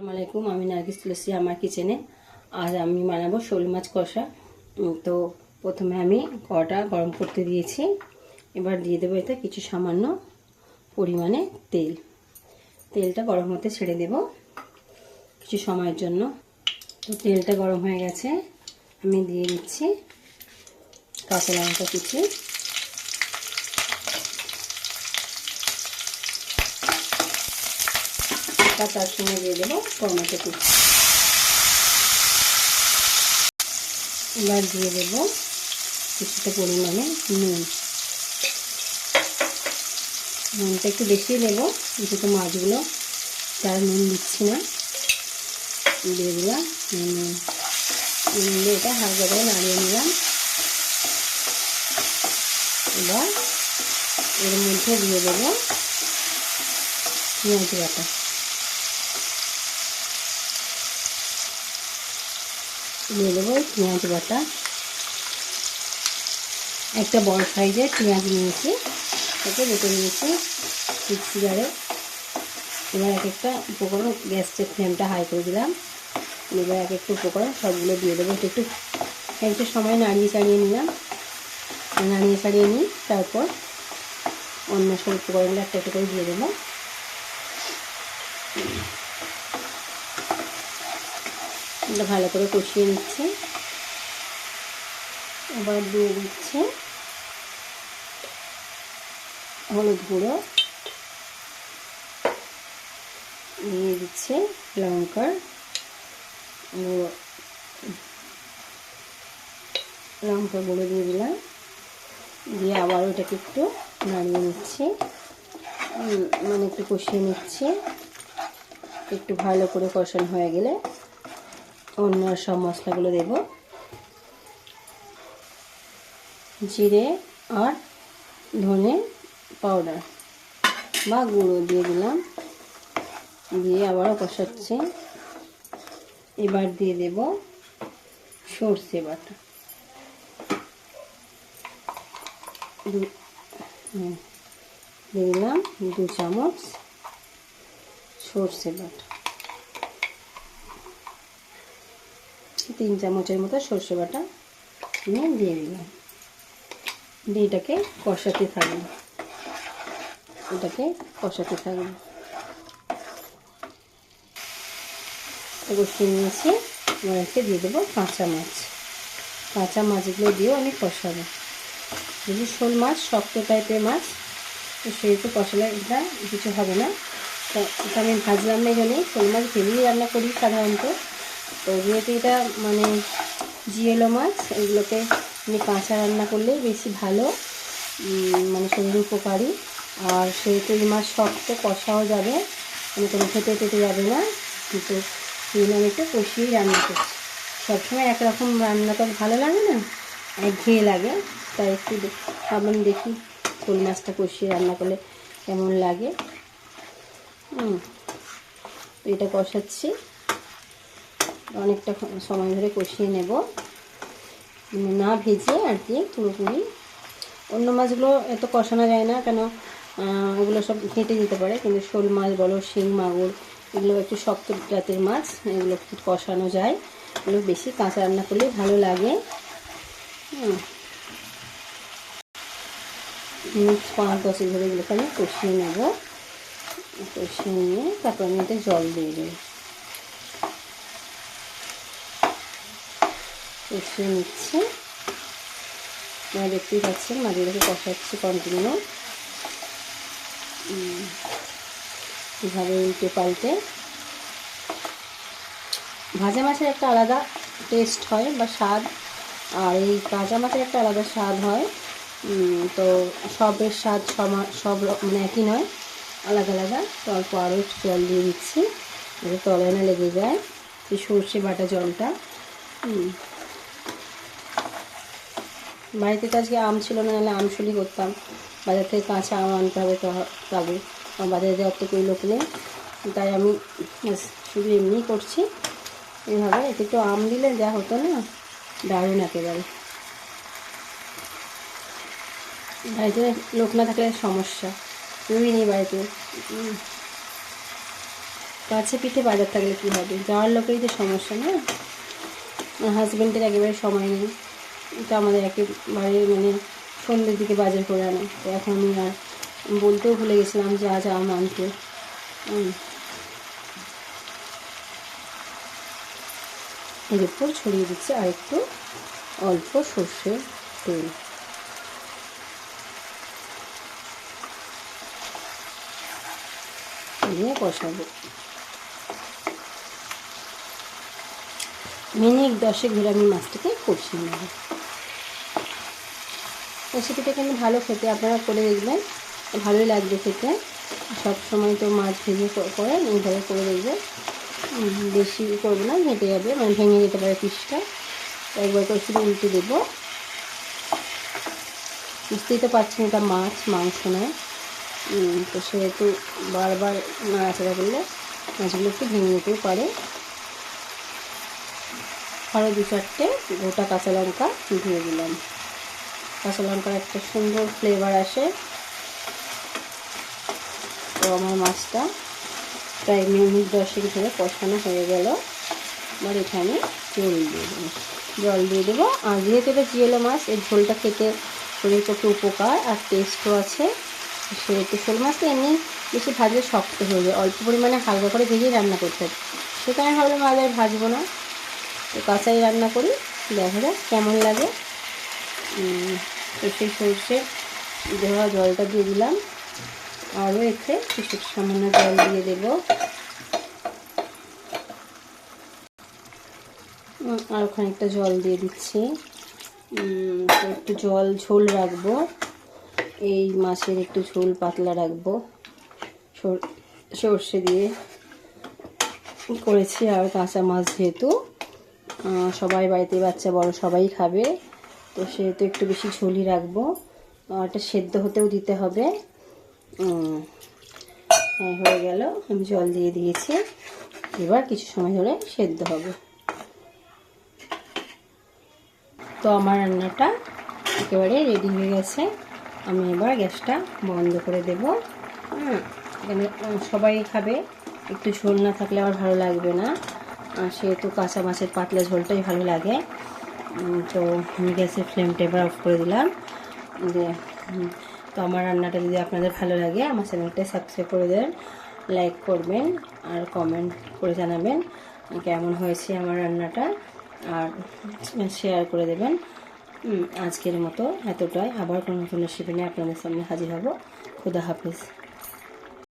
আসসালামু আলাইকুম আমি নার্গিস তুলসী, আমার কিচেনে আজ আমি বানাবো শোল মাছ কষা। তো প্রথমে আমি কড়াটা গরম করতে দিয়েছি। এবার দিয়ে দেবো এতে কিছু সামান্য পরিমাণে তেল। তেলটা গরম হতে ছেড়ে দেব কিছু সময়ের জন্য। তো তেলটা গরম হয়ে গেছে। আমি দিয়ে দিচ্ছি কাঁচা লঙ্কা কুচি। বা তার সঙ্গে দিয়ে দেবো, টমেটো কুচি। এবার দিয়ে দেবো কিছুটা পরিমাণে নুন। নুনটা একটু বেশি দেবো, যেহেতু মাছগুলো তার নুন দিচ্ছি না। দিয়ে দিলাম নুন। দিয়ে এটা হালকা করে নাড়িয়ে নিলাম। এবার এর মধ্যে দিয়ে দেবো পেঁয়াজ বাটা। দিয়ে দেবো পেঁয়াজ বাটা। একটা বড় সাইজের পেঁয়াজ নিয়েছি। ওকে বেটে নিয়েছি মিক্সি জারে। এবার এক একটা উপকরণ গ্যাসের ফ্লেমটা হাই করে দিলাম। এবার এক একটা উপকরণ সবগুলো দিয়ে দেবো। একটু একটা সময় নাড়িয়ে চাড়িয়ে নিলাম। নাড়িয়ে চাড়িয়ে নিই তারপর অন্য সব উপকরণগুলো একটা একটা করে দিয়ে দেবো। এটা ভালো করে কষিয়ে নিচ্ছে। এবার দিয়ে দিচ্ছে হলুদ গুঁড়ো। দিয়ে দিচ্ছে লঙ্কার গুঁড়ো। লঙ্কা গুঁড়ো দিয়ে দিলাম। দিয়ে আবার ওটাকে একটু নাড়িয়ে নিচ্ছে। মানে একটু কষিয়ে নিচ্ছে। একটু ভালো করে কষানো হয়ে গেলে অন্য সব মশলাগুলো দেব। জিরে আর ধনে পাউডার বা গুঁড়ো দিয়ে দিলাম। দিয়ে আবারও কষাচ্ছে। এবার দিয়ে দেব সর্ষে বাটা। দিয়ে দিলাম দু চামচ সর্ষে বাটা। তিন চামচের মতো সর্ষে বাটা আমি দিয়ে দিলাম। দিয়ে এটাকে কষাতে থাকব। এটাকে কষাতে থাকব। কষিয়ে নিয়েছি। এবার এতে দিয়ে দেবো কাঁচা মাছ। কাঁচা মাছগুলো দিয়েও আমি কষাবো। যদি শোল মাছ, শক্ত টাইপের মাছ, তো সেহেতু কষালে এটা কিছু হবে না। তো আমি ভাজলাম না এখানে। শোল মাছ ভেবেই রান্না করি সাধারণত। তো যেহেতু এটা মানে জিয়েলো মাছ, এগুলোকে আমি কাঁচা রান্না করলে বেশি ভালো মানে শরীর উপকারী। আর সেহেতু এই মাছ শক্ত কষাও যাবে মানে কোনো খেতে টেতে যাবে না। কিন্তু জন্য আমি একটু কষিয়েই রান্না করছি। সবসময় একরকম রান্না তো ভালো লাগে না একঘেয়ে লাগে। তাই একটু ভাবলাম দেখি শোল মাছটা কষিয়ে রান্না করলে কেমন লাগে। হুম এটা কষাচ্ছি। অনেকটা সময় ধরে কষিয়ে নেব। মানে না ভেজে আর কি পুরোপুরি। অন্য মাছগুলো এত কষানো যায় না, কেন ওগুলো সব ঘেঁটে দিতে পারে। কিন্তু শোল মাছ বলো, শিং মাগুর, এগুলো একটু শক্ত জাতের মাছ, এগুলো একটু কষানো যায়। এগুলো বেশি কাঁচা রান্না করলে ভালো লাগে। পাঁচ দশেক ধরে এগুলোকে আমি কষিয়ে নেব। কষিয়ে নিয়ে তারপর আমি জল দিয়ে দেবো। কষিয়ে নিচ্ছে। মানে দেখতেই পাচ্ছেন রেখে কষাচ্ছি কন্টিনিউ এভাবে উল্টে পাল্টে। ভাজা মাছের একটা আলাদা টেস্ট হয় বা স্বাদ, আর এই কাঁচা মাছের একটা আলাদা স্বাদ হয়। তো সবের স্বাদ সব মানে একই নয়, আলাদা আলাদা। তো অল্প আরও জল দিয়ে দিচ্ছি, যাতে তলে না লেগে যায়। সর্ষে বাটা জলটা। বাড়িতে তো আজকে আম ছিল না, নাহলে আমশুলি করতাম। বাজার থেকে কাঁচা আম আনতে হবে তো তবে বাজারে যাওয়ার কোনো লোক নেই। তাই আমি শুধু এমনিই করছি। এইভাবে এতে একটু আম দিলে যা হতো না, দারুণ একেবারে। বাড়িতে লোক না থাকলে সমস্যা। কেউই নেই বাড়িতে। কাছে পিঠে বাজার থাকলে কী হবে? যাওয়ার লোকেরই তো সমস্যা না। হাজব্যান্ডের একেবারে সময় নেই। তো আমাদের একেবারে মানে সন্ধ্যের দিকে বাজার করে আনে। তো এখন আমি আর বলতেও ভুলে গেছিলাম যে আজ আম আনতে। এর উপর ছড়িয়ে দিচ্ছি আর একটু অল্প সর্ষের তেল। দিয়ে কষাবো। মিনিট দশেক ধরে আমি মাছটাকে কষিয়ে নেব। রেসিপিটা কিন্তু ভালো খেতে আপনারা করে দেখবেন। ভালোই লাগবে খেতে। সব সময় তো মাছ ভেজে করে এইভাবে করে দেখবেন। বেশি করব না ঘেটে যাবে। মানে ভেঙে যেতে পারে পিসটা। একবার করে শুধু উল্টে দেবো। বুঝতেই তো পারছেন এটা মাছ, মাংস নয়। তো সেহেতু বারবার নাড়াচাড়া করলে মাছগুলো একটু ভেঙে যেতেও পারে। আরও দু চারটে গোটা কাঁচা লঙ্কা দিয়ে দিলাম। কাঁচা লঙ্কার একটা সুন্দর ফ্লেভার আসে। তো আমার মাছটা প্রায় মিনিট দশেক ধরে কষানো হয়ে গেল। এবার এখানে জল দিয়ে দেবো। জল দিয়ে দেবো। আর যেহেতু এটা জিয়েলো মাছ, এর ঝোলটা খেতে শরীর পক্ষে উপকার আর টেস্টও আছে। সেহেতু শোল মাছটা এমনি বেশি ভাজলে শক্ত হয়ে যায়। অল্প পরিমাণে হালকা করে ভেজেই রান্না করতে হবে। আমি ভাবলাম আজ আর ভাজবো না। তো কাঁচাই রান্না করি। দেখা যাক কেমন লাগে। তো সেই সর্ষে দেওয়া জলটা দিয়ে দিলাম। আরও এতে কিছু সামান্য জল দিয়ে দেব। আর খানিকটা জল দিয়ে দিচ্ছি। একটু জল, ঝোল রাখব। এই মাছের একটু ঝোল পাতলা রাখব। সর- সর্ষে দিয়ে করেছি আর কাঁচা মাছ যেহেতু। সবাই বাড়িতে বাচ্চা বড় সবাই খাবে। তো সেহেতু একটু বেশি ঝোলই রাখব। এটা সেদ্ধ হতেও দিতে হবে। হ্যাঁ হয়ে গেল। আমি জল দিয়ে দিয়েছি। এবার কিছু সময় ধরে সেদ্ধ হবে। তো আমার রান্নাটা একেবারে রেডি হয়ে গেছে। আমি এবার গ্যাসটা বন্ধ করে দেব। সবাই খাবে। একটু ঝোল না থাকলে আমার ভালো লাগবে না। সেহেতু কাঁচা মাছের পাতলা ঝোলটাই ভালো লাগে। তো গ্যাসের ফ্লেমটা এবার অফ করে দিলাম। যে তো আমার রান্নাটা যদি আপনাদের ভালো লাগে, আমার চ্যানেলটা সাবস্ক্রাইব করে দেন লাইক করবেন, আর কমেন্ট করে জানাবেন কেমন হয়েছে আমার রান্নাটা, আর শেয়ার করে দেবেন। আজকের মতো এতটাই। আবার কোনো নতুন রেসিপি নিয়ে আপনাদের সামনে হাজির হব। খুদা হাফিজ।